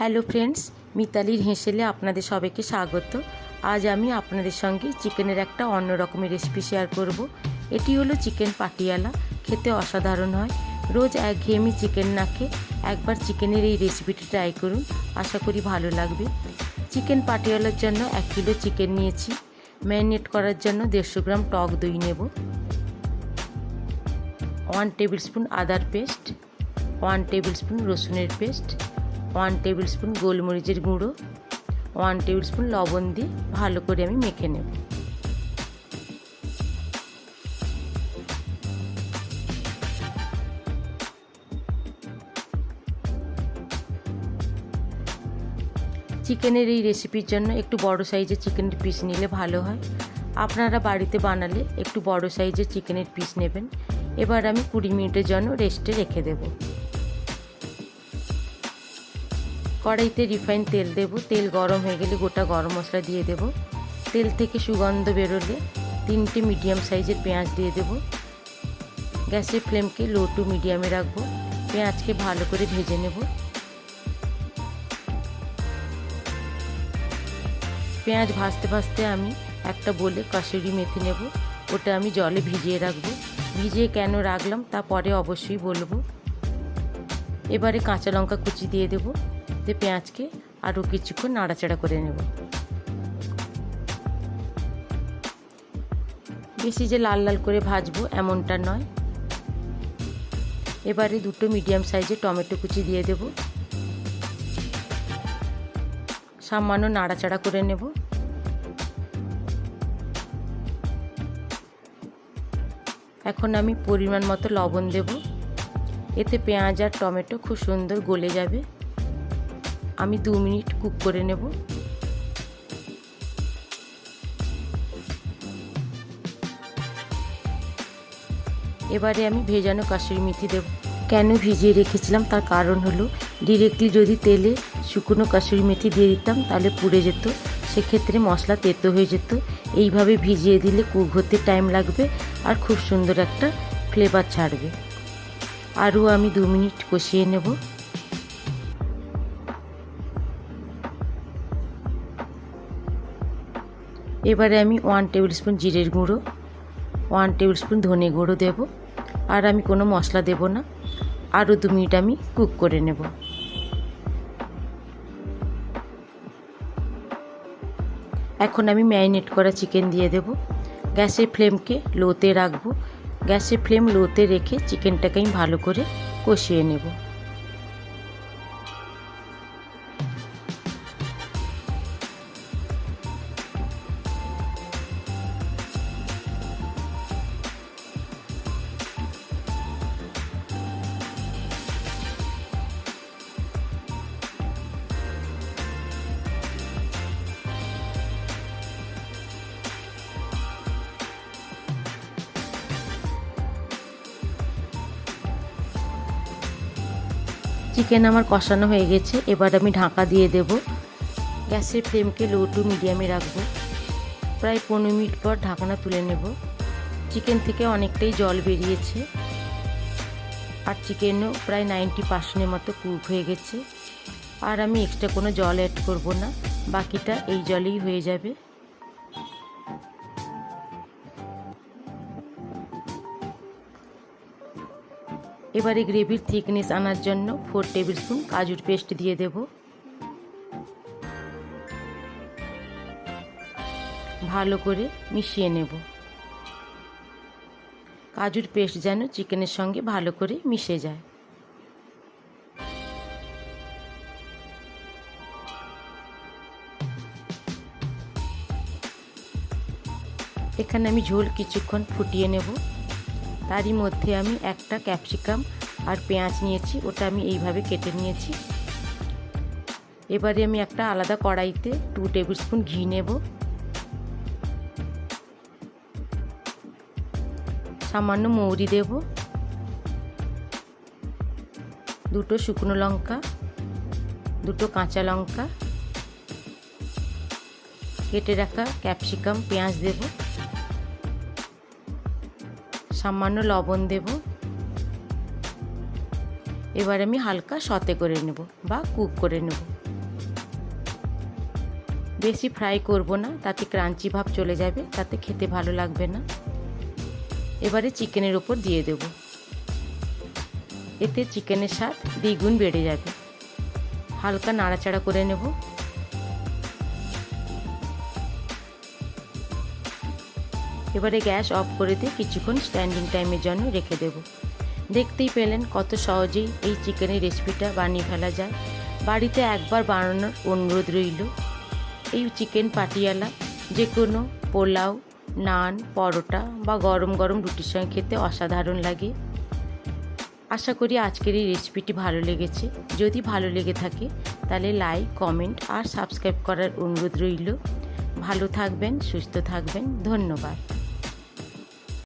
Hello friends, মিতালির হেঁসেলে আপনাদের সবাইকে স্বাগত। আজ আমি আপনাদের সঙ্গে চিকেনের একটা অন্য রকমের রেসিপি শেয়ার করব। এটি হলো চিকেন পাটিয়ালা, খেতে অসাধারণ হয়। রোজ একঘেয়েমি চিকেন না খেয়ে একবার চিকেনের এই রেসিপিটি ট্রাই করুন, আশা করি ভালো লাগবে। চিকেন পাটিয়ালার জন্য এক কিলো চিকেন নিয়েছি। ম্যারিনেট করার জন্য দেড়শো গ্রাম টক দই নেব। ওয়ান টেবিল স্পুন আদার পেস্ট, ওয়ান টেবিল স্পুন রসুনের পেস্ট ওয়ান টেবিল স্পুন গোলমরিচের গুঁড়ো ওয়ান টেবিল স্পুন লবণ দিয়ে ভালো করে আমি মেখে নেব। চিকেনের এই রেসিপির জন্য একটু বড় সাইজের চিকেনের পিস নিলে ভালো হয়। আপনারা বাড়িতে বানালে একটু বড় সাইজের চিকেনের পিস নেবেন। এবার আমি কুড়ি মিনিটের জন্য রেস্টে রেখে দেব। কড়াইতে রিফাইন তেল দেব। তেল গরম হয়ে গেলে গোটা গরম মশলা দিয়ে দেব। তেল থেকে সুগন্ধ বেরোলে তিনটে মিডিয়াম সাইজের পেঁয়াজ দিয়ে দেব। গ্যাসের ফ্লেমকে লো টু মিডিয়ামে রাখব। পেঁয়াজকে ভালো করে ভেজে নেব। পেঁয়াজ ভাজতে ভাজতে আমি একটা বলে কাসুরি মেথি নেব। ওটা আমি জলে ভিজিয়ে রাখব। ভিজিয়ে কেন রাখলাম তা পরে অবশ্যই বলব। এবারে কাঁচা লঙ্কা কুচি দিয়ে দেবো। দিয়ে পেঁয়াজকে আরও কিছুক্ষণ নাড়াচাড়া করে নেব। বেশি যে লাল লাল করে ভাজবো এমনটা নয়। এবারে দুটো মিডিয়াম সাইজের টমেটো কুচি দিয়ে দেব। সামান্য নাড়াচাড়া করে নেব। এখন আমি পরিমাণ মতো লবণ দেব। এতে পেঁয়াজ আর টমেটো খুব সুন্দর গলে যাবে। আমি দু মিনিট কুক করে নেব। এবারে আমি ভেজানো কাশ্মীরি মেথি দেব। কেন ভিজিয়ে রেখেছিলাম? তার কারণ হলো ডিরেক্টলি যদি তেলে শুকনো কাশ্মীরি মেথি দিয়ে দিতাম, তাহলে পুড়ে যেত। সেক্ষেত্রে মশলা তেতো হয়ে যেত। এইভাবে ভিজিয়ে দিলে কুক হতে টাইম লাগবে আর খুব সুন্দর একটা ফ্লেভার ছাড়বে। আরও আমি দু মিনিট কষিয়ে নেব। এবারে আমি ওয়ান টেবিল স্পুন জিরের গুঁড়ো ওয়ান টেবিল স্পুন ধনে গুঁড়ো দেব, আর আমি কোনো মশলা দেব না। আরও দু মিনিট আমি কুক করে নেব। এখন আমি ম্যারিনেট করা চিকেন দিয়ে দেব। গ্যাসের ফ্লেমকে লোতে রাখব। গ্যাসের ফ্লেম লোতে রেখে চিকেনটাকে আমি ভালো করে কষিয়ে নেব। চিকেন আমার কষানো হয়ে গেছে, এবার আমি ঢাকা দিয়ে দেব। গ্যাসের ফ্লেমকে লো টু মিডিয়ামে রাখব। প্রায় পনেরো মিনিট পর ঢাকনা তুলে নেব। চিকেন থেকে অনেকটাই জল বেরিয়েছে। আর চিকেনও প্রায় নাইনটি পার্সেন্টের মতো কুক হয়ে গেছে। আর আমি এক্সট্রা কোনো জল অ্যাড করব না। বাকিটা এই জলেই হয়ে যাবে। এবারে গ্রেভির থিকনেস আনার জন্য ফোর টেবিল স্পুন কাজুর পেস্ট দিয়ে দেব। ভালো করে মিশিয়ে নেব। কাজুর পেস্ট যেন চিকেনের সঙ্গে ভালো করে মিশে যায়। এখানে আমি ঝোল কিছুক্ষণ ফুটিয়ে নেব। তারই মধ্যে আমি একটা ক্যাপসিকাম আর পেঁয়াজ নিয়েছি, ওটা আমি এইভাবে কেটে নিয়েছি। এবারে আমি একটা আলাদা কড়াইতে টু টেবিল স্পুন ঘি নেব। সামান্য মৌরি দেব। দুটো শুকনো লঙ্কা, দুটো কাঁচা লঙ্কা, কেটে রাখা ক্যাপসিকাম, পেঁয়াজ দেবো। সামান্য লবণ দেব। এবার আমি হালকা সতে করে নেব বা কুক করে নেব। বেশি ফ্রাই করব না, তাতে ক্রাঞ্চি ভাব চলে যাবে, তাতে খেতে ভালো লাগবে না। এবারে চিকেনের ওপর দিয়ে দেব। এতে চিকেনের স্বাদ দ্বিগুণ বেড়ে যাবে। হালকা নাড়াচাড়া করে নেব। এবারে গ্যাস অফ করে দিয়ে কিছুক্ষণ স্ট্যান্ডিং টাইমের জন্য রেখে দেব। দেখতেই পেলেন কত সহজেই এই চিকেনের রেসিপিটা বানিয়ে ফেলা যায়। বাড়িতে একবার বানানোর অনুরোধ রইল। এই চিকেন পাটিয়ালা, যে কোনো পোলাও, নান, পরোটা বা গরম গরম রুটির সঙ্গে খেতে অসাধারণ লাগে। আশা করি আজকের এই রেসিপিটি ভালো লেগেছে। যদি ভালো লেগে থাকে, তাহলে লাইক, কমেন্ট আর সাবস্ক্রাইব করার অনুরোধ রইল। ভালো থাকবেন, সুস্থ থাকবেন। ধন্যবাদ।